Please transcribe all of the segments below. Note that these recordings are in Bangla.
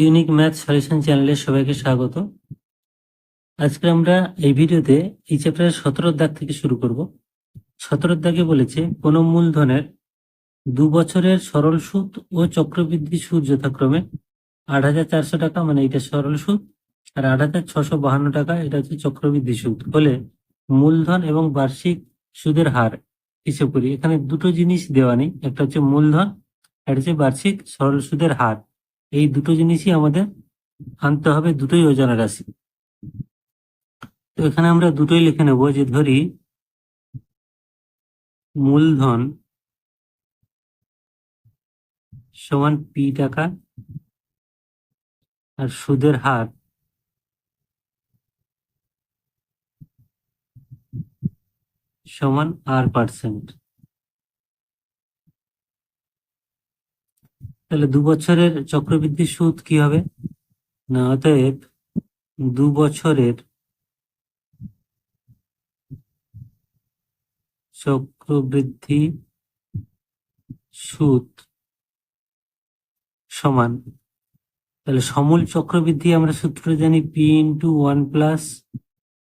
ইউনিক ম্যাথ সলিউশন চ্যানেলে সবাইকে স্বাগত। আজকে আমরা এই ভিডিওতে এই চ্যাপ্টারের সতেরো দাগ থেকে শুরু করব। সতেরো দাগে বলেছে, কোন মূলধনের দু বছরের সরল সুদ ও চক্রবৃদ্ধি সুদ যথাক্রমে আট হাজার চারশো টাকা মানে এটা সরল সুদ, আর আট হাজার ছশো বাহান্ন টাকা, এটা হচ্ছে চক্রবৃদ্ধি সুদ। হলে মূলধন এবং বার্ষিক সুদের হার হিসেব করি। এখানে দুটো জিনিস দেওয়া নেই, একটা হচ্ছে মূলধন, আর হচ্ছে বার্ষিক সরল সুদের হার। এই দুটো জিনিসই আমাদের আনতে হবে, দুটোই অজানা রাশি। তো এখানে আমরা দুটোই লিখে নেব যে ধরি মূলধন সমান পি টাকা আর সুদের হার সমান আর পার্সেন্ট তাহলে দু বছরের চক্রবৃদ্ধি সুদ কি হবে? না, অতএব দু বছরের চক্রবৃদ্ধি সুদ সমান। তাহলে সমূল চক্রবৃদ্ধি আমরা সূত্র জানি P into one plus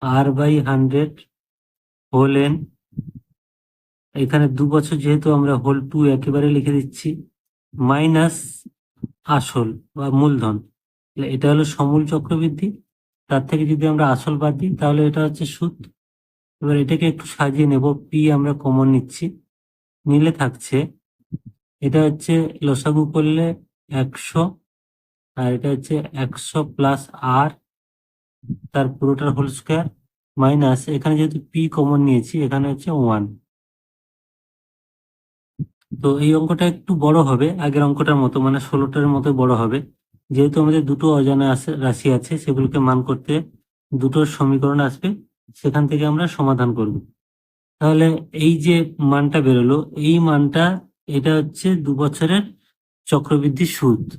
R by hundred whole N এখানে দু বছর যেহেতু আমরা হোল টু একেবারে লিখে দিচ্ছি মাইনাস আসল বা মূলধন। এটা হলো সমূল চক্রবৃদ্ধি। তার থেকে যদি আমরা আসল বাদ দিই, তাহলে এটা হচ্ছে সুদ। এবার এটাকে একটু সাজিয়ে নেব। পি আমরা কমন নিচ্ছি। নিলে থাকছে, এটা হচ্ছে লসাগু করলে একশো, আর এটা হচ্ছে একশো প্লাস আর তার পুরোটার হোল স্কোয়ার মাইনাস এখানে যেহেতু পি কমন নিয়েছি, এখানে হচ্ছে ওয়ান তো এই অঙ্কটা একটু বড় হবে, আগের অঙ্কটার মতো মানে ষোলোটার মতো বড় হবে। যেহেতু আমাদের দুটো অজানা আছে- রাশি আছে, সেগুলোকে মান করতে দুটো সমীকরণ আসবে, সেখান থেকে আমরা সমাধান করব। তাহলে এই যে মানটা বেরোলো, এই মানটা, এটা হচ্ছে দু বছরের চক্রবৃদ্ধি সুদ।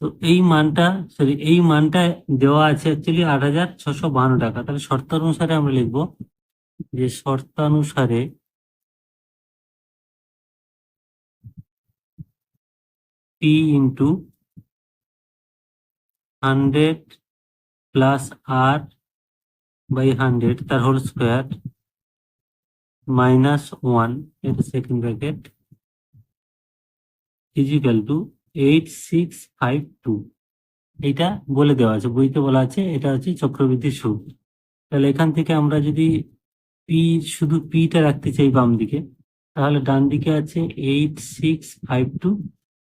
তো এই মানটা সরি এই মানটা দেওয়া আছে অ্যাকচুয়ালি আট হাজার ছশো বাহান্ন টাকা। তাহলে শর্তানুসারে আমরা লিখব যে শর্তানুসারে P into hundred plus R by hundred তার হোল স্কোয়ার মাইনাস ওয়ান এটা second bracket equal to eight six five two এইটা বলে দেওয়া আছে, বইতে বলা আছে, এটা হচ্ছে চক্রবৃদ্ধি সুদ তাহলে এখান থেকে আমরা যদি পি শুধু পিটা রাখতে চাই বাম দিকে তাহলে ডান দিকে আছে এইট সিক্স ফাইভ টু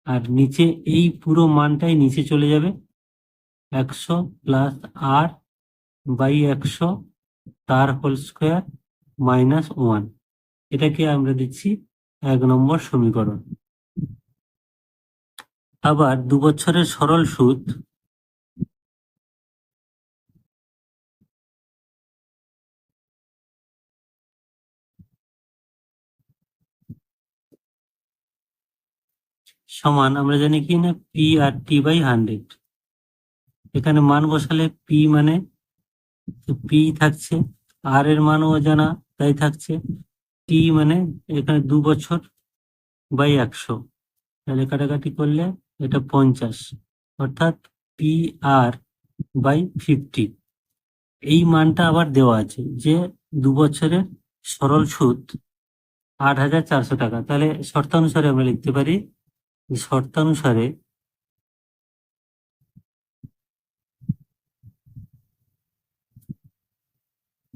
আর নিচে এই পুরো মানটাই নিচে চলে যাবে। একশো প্লাস আর বাই একশো, তার হোল স্কোয়ার মাইনাস ওয়ান এটাকে আমরা দিচ্ছি এক নম্বর সমীকরণ। আবার দু বছরের সরল সুদ সমান, আমরা জানি কি না? P R T by hundred এখানে মান বসালে পি মানে পি থাকছে আর এর মানও জানা তাই থাকছে। টি মানে এখানে দু বছর বাই একশো। তাহলে কাটাকাটি করলে এটা পঞ্চাশ। অর্থাৎ পি আর বাই ফিফটি এই মানটা আবার দেওয়া আছে যে দু বছরের সরল সুদ আট হাজার চারশো টাকা। তাহলে শর্তানুসারে আমরা লিখতে পারি শর্তানুসারে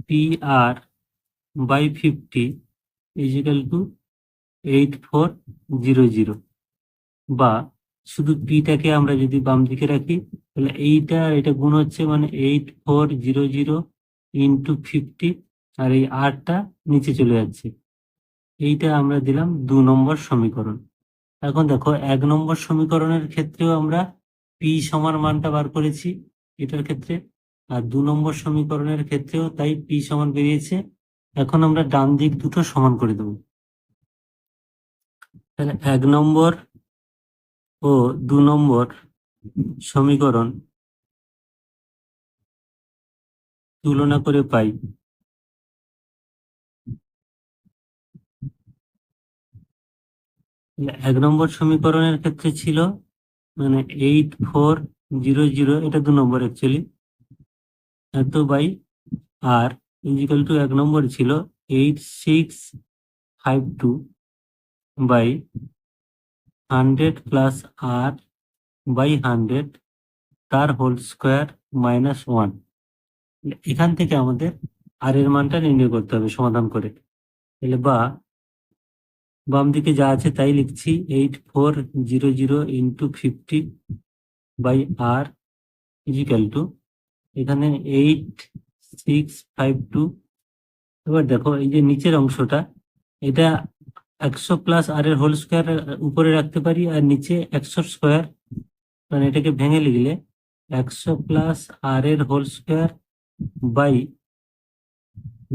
P R by fifty equal to eight four zero zero বা শুধু পিটাকে আমরা যদি বাম দিকে রাখি, তাহলে এইটা এটা গুণ হচ্ছে মানে eight four zero zero into fifty আর এই আরটা নিচে চলে যাচ্ছে। এইটা আমরা দিলাম দু নম্বর সমীকরণ। এখন দেখো, এক নম্বর সমীকরণের ক্ষেত্রেও আমরা পি সমান মানটা বার করেছি এটার ক্ষেত্রে। আর দু নম্বর সমীকরণের ক্ষেত্রেও তাই পি সমান বেরিয়েছে। এখন আমরা ডান দিক দুটো সমান করে দেবো। তাহলে এক নম্বর ও দু নম্বর সমীকরণ তুলনা করে পাই। এক নম্বর সমীকরণের ক্ষেত্রে ছিল মানে এইট ফোর জিরো জিরো এটা দু নম্বর অ্যাকচুয়ালি এত বাই আর ইজিক্যাল টু এক নম্বর ছিল eight six five two by hundred plus R by hundred তার হোল স্কোয়ার মাইনাস ওয়ান এখান থেকে আমাদের আর এর মানটা নির্ণয় করতে হবে সমাধান করে। তাহলে বা বাম দিকে যা আছে তাই লিখছি eight four zero zero into fifty by R equal to এখানে এইট সিক্স ফাইভ টু এবার দেখো এই যে নিচের অংশটা, এটা একশো প্লাস আর এর হোল স্কোয়ার উপরে রাখতে পারি আর নিচে একশো স্কোয়ার মানে এটাকে ভেঙে লিখলে একশো প্লাস আর এর হোল স্কোয়ার বাই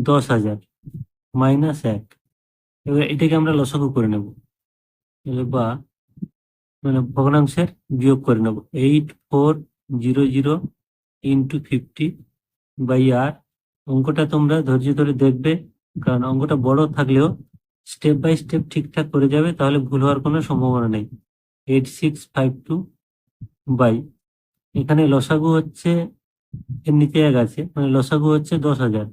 দশ হাজার মাইনাস এক। এবার এটাকে আমরা লসাগু করে নেব। বা মানে ভগ্নাংশের বিয়োগ করে নেব। Eight four zero zero into fifty by R. অঙ্কটা তোমরা ধৈর্য ধরে দেখবে, কারণ অঙ্কটা বড় থাকলেও স্টেপ বাই স্টেপ ঠিকঠাক করে যাবে, তাহলে ভুল হওয়ার কোনো সম্ভাবনা নেই। Eight six five two by. এখানে লসাগু হচ্ছে, এর নিচে এক আছে মানে লসাগু হচ্ছে দশ হাজার।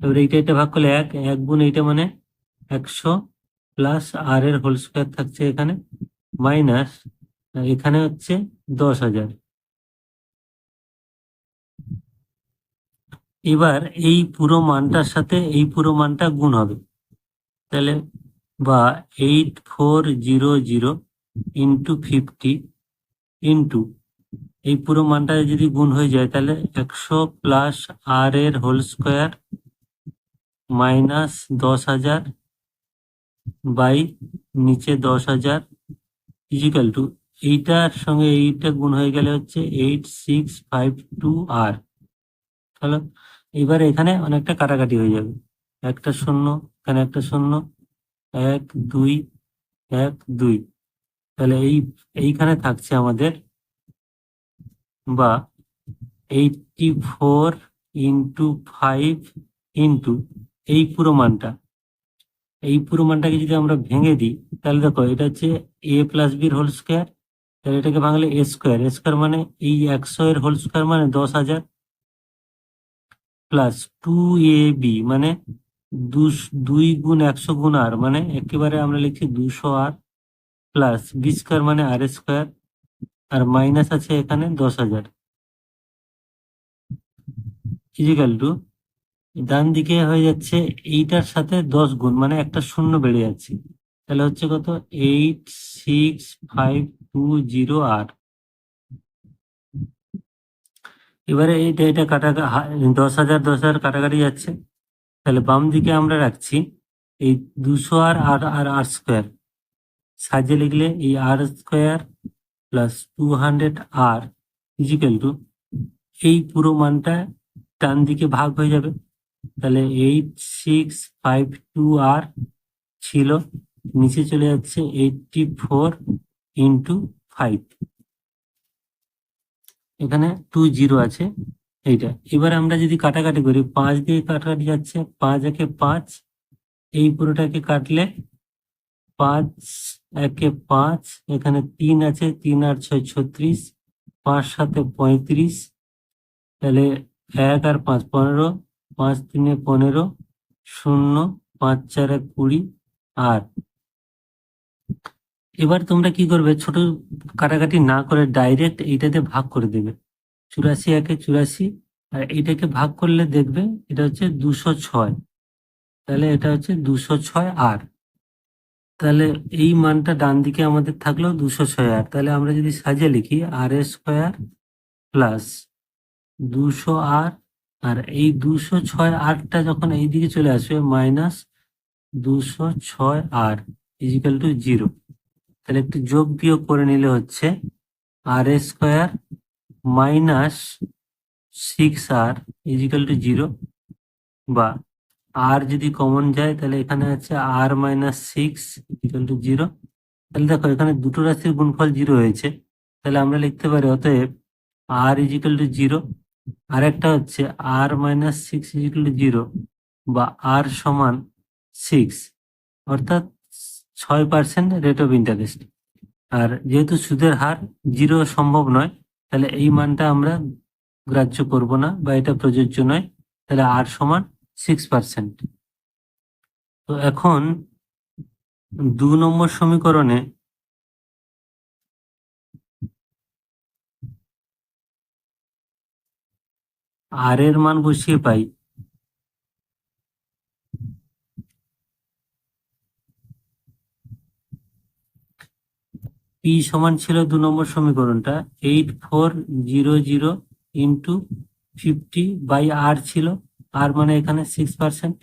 এবার এইটা এটা ভাগ করলে এক এক গুণ এইটা মানে একশো প্লাস আর এর হোল স্কোয়ার থাকছে এখানে মাইনাস এখানে হচ্ছে দশ হাজার। এবার এই পুরো মানটার সাথে এই পুরো মানটা গুণ হবে। তাহলে বা eight four zero zero into fifty into এই পুরো মানটা যদি গুণ হয়ে যায় তাহলে একশো প্লাস আর এর হোল স্কোয়ার মাইনাস দশ হাজার বাই নিচে দশ হাজার ইজিক্যাল টু এইটার সঙ্গে এইটা গুণ হয়ে গেলে হচ্ছে eight six five two R তাহলে এবার এখানে অনেকটা কাটাকাটি হয়ে যাবে। একটা শূন্য, এখানে একটা শূন্য, এক, দুই এক, দুই। তাহলে এই, এইখানে থাকছে আমাদের বা eighty four into five into এই পুরো মানটা, এই পুরো মানটাকে যদি আমরা ভেঙে দিই, তাহলে দেখো এটা হচ্ছে এ প্লাস বির হোল স্কোয়ার তাহলে এটাকে ভাঙলে এ স্কোয়ার এ স্কোয়ার মানে এই একশো এর হোল স্কোয়ার মানে দশ হাজার প্লাস টু এ বি মানে দুই গুণ একশো গুণ আর মানে একেবারে আমরা লিখছি দুশো আর প্লাস বি স্কোয়ার মানে আর স্কোয়ার আর মাইনাস আছে এখানে দশ হাজার। ইজিক্যাল টু ডান দিকে হয়ে যাচ্ছে এইটার সাথে দশ গুণ মানে একটা শূন্য বেড়ে যাচ্ছে। তাহলে হচ্ছে কত? Eight, six, five, two, zero, R. এবারে এইটা এটা কাটা দশ হাজার দশ হাজার কাটাকাটি যাচ্ছে। তাহলে বাম দিকে আমরা রাখছি এই দুশো আর আর আর আর স্কোয়ার। সাজে লিখলে এই R square plus two hundred R equal to, এই পুরো মানটা ডান দিকে ভাগ হয়ে যাবে। তাহলে eight six five two R ছিল, নিচে চলে যাচ্ছে এইটটি ফোর ইন্টু ফাইভ এখানে টু জিরো আছে এইটা। এবার আমরা যদি কাটাকাটি করি, পাঁচ দিয়ে কাটাকাটি যাচ্ছে, পাঁচ একে পাঁচ, এই পুরোটাকে কাটলে পাঁচ একে পাঁচ, এখানে তিন আছে, তিন আর ছয় ছত্রিশ, পাঁচ সাথে পঁয়ত্রিশ, তাহলে এক আর পাঁচ পনেরো পাঁচ তিনে পনেরো, শূন্য, পাঁচ চার কুড়ি আর এবার তোমরা কি করবে? ছোট কাটাকাটি না করে ডাইরেক্ট এইটাতে ভাগ করে দেবে। চুরাশি একে চুরাশি, আর এইটাকে ভাগ করলে দেখবে এটা হচ্ছে দুশো ছয়। তাহলে এটা হচ্ছে দুশো ছয় আর। তাহলে এই মানটা ডান দিকে আমাদের থাকল দুশো ছয় আর। তাহলে আমরা যদি সাজিয়ে লিখি, আর এ স্কোয়ার প্লাস দুশো আর আর এই দুশো ছয় আটটা যখন এই দিকে চলে আসবে মাইনাস দুশো ছয় আর ইজিক্যাল টু জিরো তাহলে একটু যোগ বিয়োগ করে নিলে হচ্ছে R square minus six R equal to zero বা আর যদি কমন যায়, তাহলে এখানে আছে R minus six equal to zero তাহলে দেখো, এখানে দুটো রাশির গুণফল জিরো হয়েছে। তাহলে আমরা লিখতে পারি, অতএব R equal to zero R একটা হচ্ছে আর মাইনাস সিক্স জিরো বা আর সমান সিক্স অর্থাৎ ছয় পার্সেন্ট রেট অফ ইন্টারেস্ট আর যেহেতু সুদের হার জিরো সম্ভব নয়, তাহলে এই মানটা আমরা গ্রাহ্য করব না বা এটা প্রযোজ্য নয়, তাহলে আর সমান সিক্স পার্সেন্ট তো এখন দু নম্বর সমীকরণে আর এর মান বসিয়ে পাই। পি সমান ছিল দু নম্বর সমীকরণটা। Eight four zero zero into fifty by R ছিল। আর মানে এখানে সিক্স পার্সেন্ট।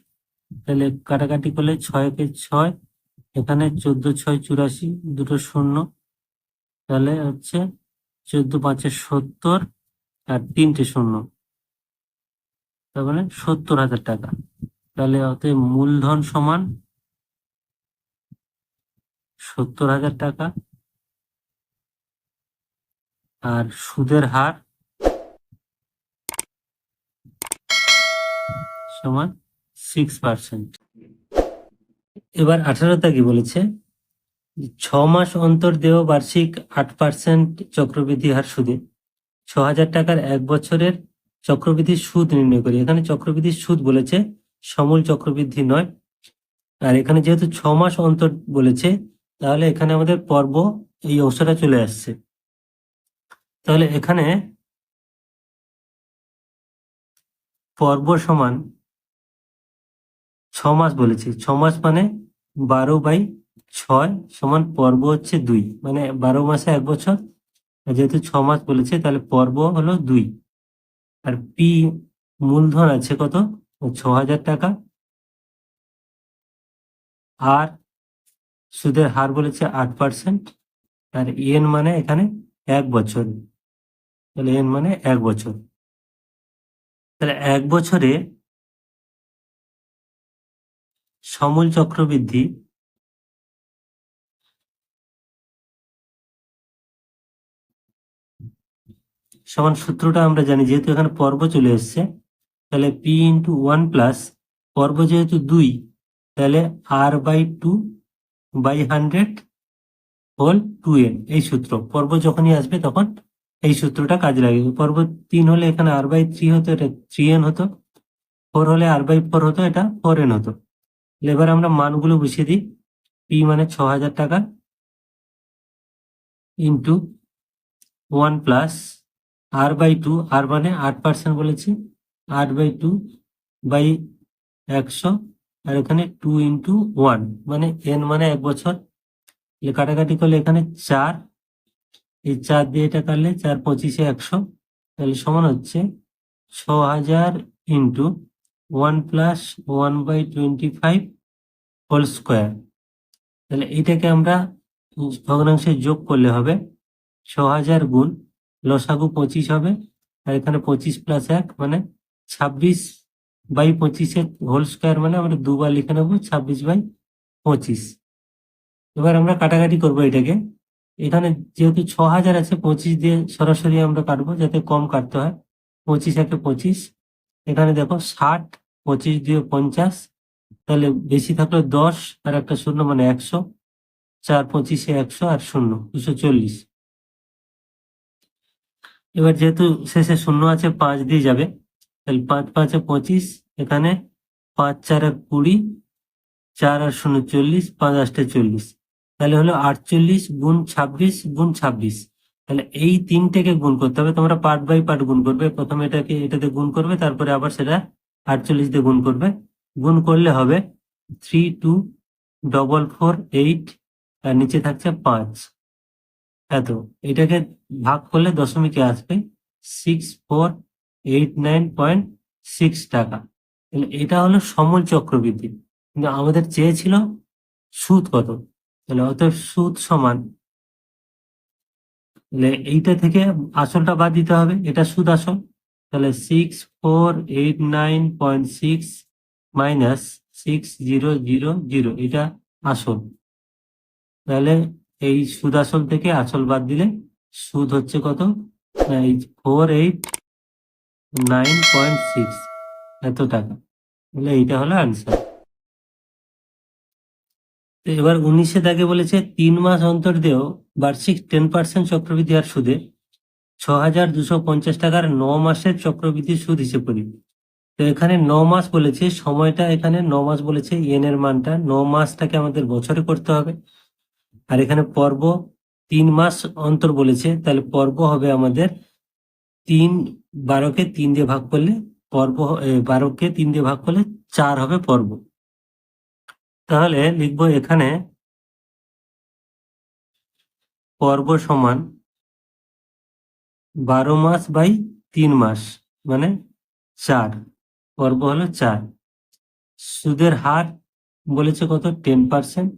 তাহলে কাটাকাটি করলে ছয়কে ছয়, এখানে চোদ্দ ছয় চুরাশি, দুটো শূন্য। তাহলে হচ্ছে চোদ্দ পাঁচে সত্তর আর তিনটে শূন্য। তার মানে সত্তর হাজার টাকা। তাহলে অতএব মূলধন সমান সত্তর হাজার টাকা। আর সুদের হার সমান সিক্স পার্সেন্ট এবার আঠারোটা কি বলেছে? ছ মাস অন্তর দেহ বার্ষিক আট পার্সেন্ট চক্রবৃদ্ধি হার সুদে। ছ হাজার টাকার এক বছরের চক্রবৃদ্ধির সুদ নির্ণয় করি। এখানে চক্রবৃদ্ধির সুদ বলেছে, সমূল চক্রবৃদ্ধি নয়। আর এখানে যেহেতু ছ মাস অন্তর বলেছে, তাহলে এখানে আমাদের পর্ব এই অংশটা চলে আসছে। তাহলে এখানে পর্ব সমান ছ মাস বলেছে। ছ মাস মানে বারো বাই ছয় সমান পর্ব হচ্ছে দুই। মানে বারো মাসে এক বছর। যেহেতু ছ মাস বলেছে, তাহলে পর্ব হলো দুই। আর পি মূলধন আছে কত? ছ হাজার টাকা। আর সুদের হার বলেছে আট পার্সেন্ট আর এন মানে এখানে এক বছর। তাহলে এন মানে এক বছর। তাহলে এক বছরে সমূল চক্রবৃদ্ধি সমান সূত্রটা আমরা জানি, যেহেতু এখানে পর্ব চলে এসছে, তাহলে পি ইন্টু ওয়ান প্লাস পর্ব যেহেতু দুই, তাহলে R by two by hundred whole two N এই সূত্র। পর্ব যখনই আসবে তখন এই সূত্রটা কাজে লাগবে। পর্ব তিন হলে এখানে আর বাই থ্রি হতো, এটা থ্রি এন হতো ফোর হলে আর বাই ফোর হতো, এটা ফোর এন হতো। এবার আমরা মানগুলো বুঝিয়ে দিই। পি মানে ছ হাজার টাকা into one plus R by two R মানে আট পার্সেন্ট বলেছি আট বাই টু বাই একশো, আর এখানে টু ইন্টু ওয়ান মানে এন মানে এক বছর। কাটাকাটি করলে এখানে চার, এই চার দিয়ে এটা কাটলে চার পঁচিশে একশো, তাহলে সমান হচ্ছে ছ হাজার into one plus one by twenty five whole square তাহলে এইটাকে আমরা ভগ্নাংশে যোগ করলে হবে ছ হাজার গুণ লসাগু পঁচিশ হবে। আর এখানে পঁচিশ প্লাস এক মানে ছাব্বিশ বাই পঁচিশের হোল স্কোয়ার মানে আমরা দুবার লিখে নেব ছাব্বিশ বাই পঁচিশ। এবার আমরা কাটাকাটি করব এটাকে। এখানে যেহেতু ছ হাজার আছে, পঁচিশ দিয়ে সরাসরি আমরা কাটবো যাতে কম কাটতে হয়। পঁচিশ একে পঁচিশ। এখানে দেখো ষাট, পঁচিশ দিয়ে পঞ্চাশ। তাহলে বেশি থাকল দশ, আর একটা শূন্য মানে একশো। চার পঁচিশে একশো আর শূন্য, দুশো চল্লিশ। এবার যেহেতু শেষে শূন্য আছে পাঁচ দিয়ে যাবে, তাহলে পাঁচ, পাঁচে পঁচিশ, এখানে পাঁচ, চার এক কুড়ি, চার আর শূন্য চল্লিশ, পাঁচ আটটা চল্লিশ। তাহলে হলো আটচল্লিশ গুণ ছাব্বিশ গুণ ছাব্বিশ। তাহলে এই তিনটেকে গুণ করতে হবে, তোমরা পার্ট বাই পার্ট গুণ করবে। প্রথমে এটাকে, এটাতে গুণ করবে, তারপরে আবার সেটা আটচল্লিশ দিয়ে গুণ করবে। গুণ করলে হবে three two double four eight, আর নিচে থাকছে পাঁচ। এত এটাকে ভাগ করলে দশমিকে আসবে six four eight nine point six টাকা। এটা হলো সমল চক্রবৃদ্ধি। কিন্তু আমাদের চেয়েছিল সুদ কত? তাহলে অতএব সুদ সমান এইটা থেকে আসলটা বাদ দিতে হবে, এটা সুদ আসল। তাহলে six four eight nine point six minus six zero zero zero এটা আসল। তাহলে এই সুদ আসল থেকে আসল বাদ দিলে সুদ হচ্ছে কত? এই four eight nine point six এত টাকা। তাহলে এইটা হলো আনসার তো এবার উনিশে দাগে বলেছে, তিন মাস অন্তর দেও বার্ষিক টেন পার্সেন্ট চক্রবৃদ্ধি আর সুদে ছ হাজার দুশো পঞ্চাশ টাকার ন মাসের চক্রবৃদ্ধি সুদ হিসেব করি। তো এখানে ন মাস বলেছে, সময়টা এখানে ন মাস বলেছে ইয়েন এর মানটা। ন মাসটাকে আমাদের বছরে করতে হবে। আর এখানে পর্ব তিন মাস অন্তর বলেছে, তাহলে পর্ব হবে আমাদের তিন, বারোকে তিন দিয়ে ভাগ করলে পর্ব বারোকে তিন দিয়ে ভাগ করলে চার হবে পর্ব। তাহলে লিখব এখানে পর্ব সমান বারো মাস বাই তিন মাস মানে চার, পর্ব হলো চার। সুদের হার বলেছে কত? Ten percent.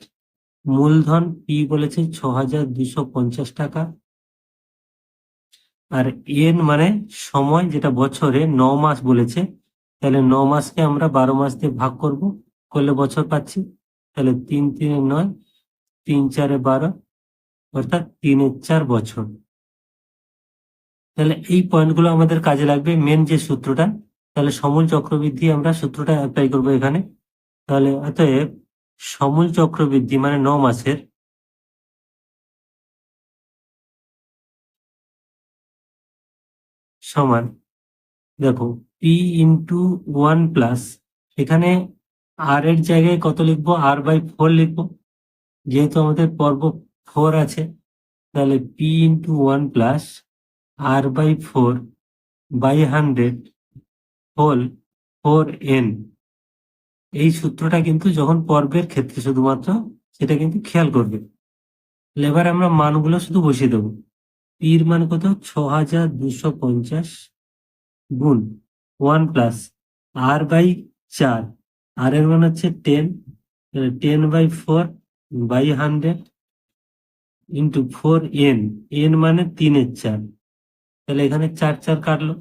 মূলধন পি বলেছে ছ হাজার দুশো পঞ্চাশ টাকা। আর এন মানে সময়, যেটা বছরে ন মাস বলেছে। তাহলে ন মাসকে আমরা বারো মাস দিয়ে ভাগ করব। করলে বছর পাচ্ছি। তাহলে তিন তিনে নয়, তিন চারে বারো, অর্থাৎ তিনের চার বছর। তাহলে এই পয়েন্টগুলো আমাদের কাজে লাগবে মেন যে সূত্রটা। তাহলে সমূল চক্রবৃদ্ধি আমরা সূত্রটা অ্যাপ্লাই করব এখানে। তাহলে অতএব সমূল চক্রবৃদ্ধি মানে ন মাসের সমান, দেখো পি ইন্টু ওয়ান প্লাস এখানে আর এর জায়গায় কত লিখব? আর বাই ফোর লিখব। যেহেতু আমাদের পর্ব ফোর আছে, তাহলে P into one plus R by four by hundred whole four N এই সূত্রটা কিন্তু যখন পর্বের ক্ষেত্রে শুধুমাত্র, সেটা কিন্তু খেয়াল করবে। এবার আমরা মানগুলো শুধু বসিয়ে দেবো। পির মান কত? ছ হাজার দুশো পঞ্চাশ গুণ ওয়ান প্লাস আর বাই চার। আর এর মান হচ্ছে ten ten by four by hundred into four N. N মানে তিনের চার। তাহলে এখানে চার চার কাটলো।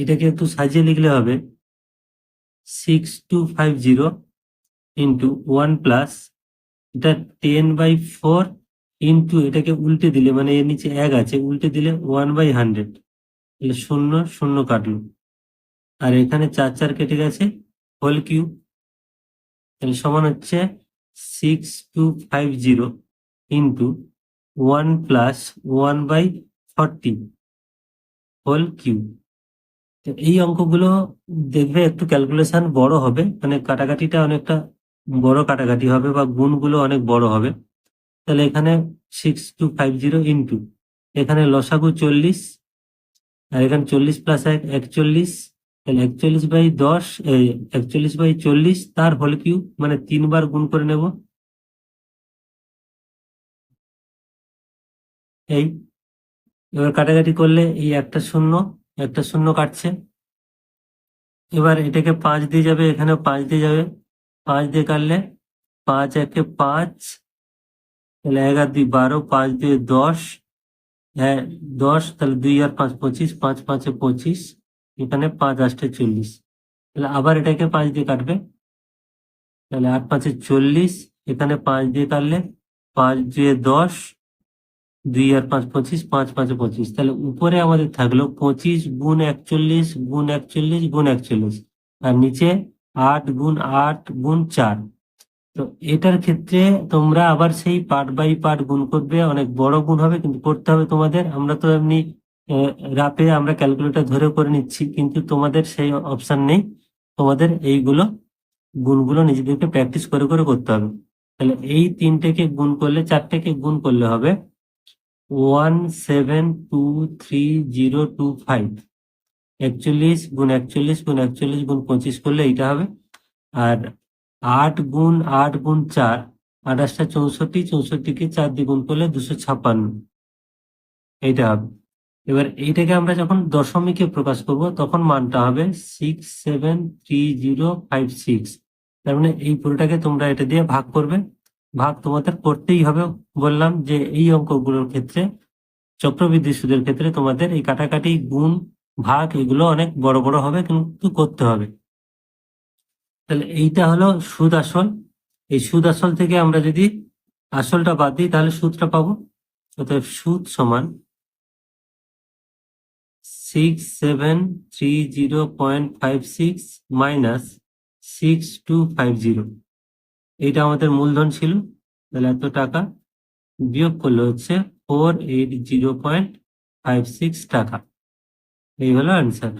এটাকে একটু সাজিয়ে লিখলে হবে। Six two five zero into one plus এটা টেন বাই ফোর ইন্টু এটাকে উল্টে দিলে মানে এর নিচে এক আছে, উল্টে দিলে ওয়ান বাই হান্ড্রেড তাহলে শূন্য শূন্য কাটলো। আর এখানে চার চার কেটে গেছে হোল কিউব তাহলে সমান হচ্ছে six two five zero into one plus one by forty whole cube এই অঙ্কগুলো দেখবে একটু ক্যালকুলেশন বড় হবে। মানে কাটাকাটিটা অনেকটা বড় কাটাকাটি হবে বা গুণগুলো অনেক বড় হবে। তাহলে এখানে six two five zero into এখানে লসাগু চল্লিশ, আর এখানে চল্লিশ প্লাস এক, একচল্লিশ, তাহলে একচল্লিশ বাই দশ এই একচল্লিশ বাই চল্লিশ, তার হোল কিউব মানে তিনবার গুণ করে নেব। এই, এবার কাটাকাটি করলে এই একটা শূন্য একটা শূন্য কাটছে। এবার এটাকে পাঁচ দিয়ে যাবে এখানে পাঁচ দিয়ে যাবে। পাঁচ দিয়ে কাটলে পাঁচ একে পাঁচ, তাহলে এক আর দুই বারো, পাঁচ দুই দশ হ্যাঁ দশ, তাহলে দুই আর পাঁচ পঁচিশ, পাঁচ পাঁচে পঁচিশ, এখানে পাঁচ আষ্টে চল্লিশ। তাহলে আবার এটাকে পাঁচ দিয়ে কাটবে। তাহলে আট পাঁচে চল্লিশ, এখানে পাঁচ দিয়ে কাটলে পাঁচ দুয়ে দশ দুই আর পাঁচ পঁচিশ, পাঁচ পাঁচে পঁচিশ। তাহলে উপরে আমাদের থাকল পঁচিশ গুণ একচল্লিশ গুণ একচল্লিশ গুণ একচল্লিশ। আর নিচে আট গুণ আট, গুণ চার। তো এটার ক্ষেত্রে তোমরা আবার সেই পার্ট বাই পার্ট গুণ করবে। অনেক বড় গুণ হবে, কিন্তু করতে হবে তোমাদের। আমরা তো এমনি রাপে আমরা ক্যালকুলেটর ধরে করে নিচ্ছি, কিন্তু তোমাদের সেই অপশন নেই। তোমাদের এইগুলো গুণগুলো নিজেদেরকে প্র্যাকটিস করে করে করতে হবে। তাহলে এই তিনটেকে গুণ করলে, চারটেকে গুণ করলে হবে। One seven two three zero two five একচল্লিশ গুণ একচল্লিশ গুণ একচল্লিশ গুণ পঁচিশ করলে এইটা হবে। আর আট গুণ আট গুণ চার, আঠাশটা চৌষট্টি, চৌষট্টিকে চার দিয়ে গুণ করলে দুশো ছাপ্পান্ন। এইটা হবে। এবার এইটাকে আমরা যখন দশমিকে প্রকাশ করব, তখন মানটা হবে six seven three zero five six তার মানে এই পুরোটাকে তোমরা এটা দিয়ে ভাগ করবে। ভাগ তোমাদের করতেই হবে। বললাম যে এই অঙ্কগুলোর ক্ষেত্রে, চক্রবৃদ্ধি সুদের ক্ষেত্রে তোমাদের এই কাটাকাটি গুণ, ভাগ এগুলো অনেক বড় বড় হবে কিন্তু করতে হবে। তাহলে এইটা হলো সুদ আসল। এই সুদ আসল থেকে আমরা যদি আসলটা বাদ দিই, তাহলে সুদটা পাবো। অতএব সুদ সমান six seven three zero point five six minus six two five zero এইটা আমাদের মূলধন ছিল। তাহলে এত টাকা বিয়োগ করলে হচ্ছে four eight zero point five six টাকা। এই হলো অ্যান্সার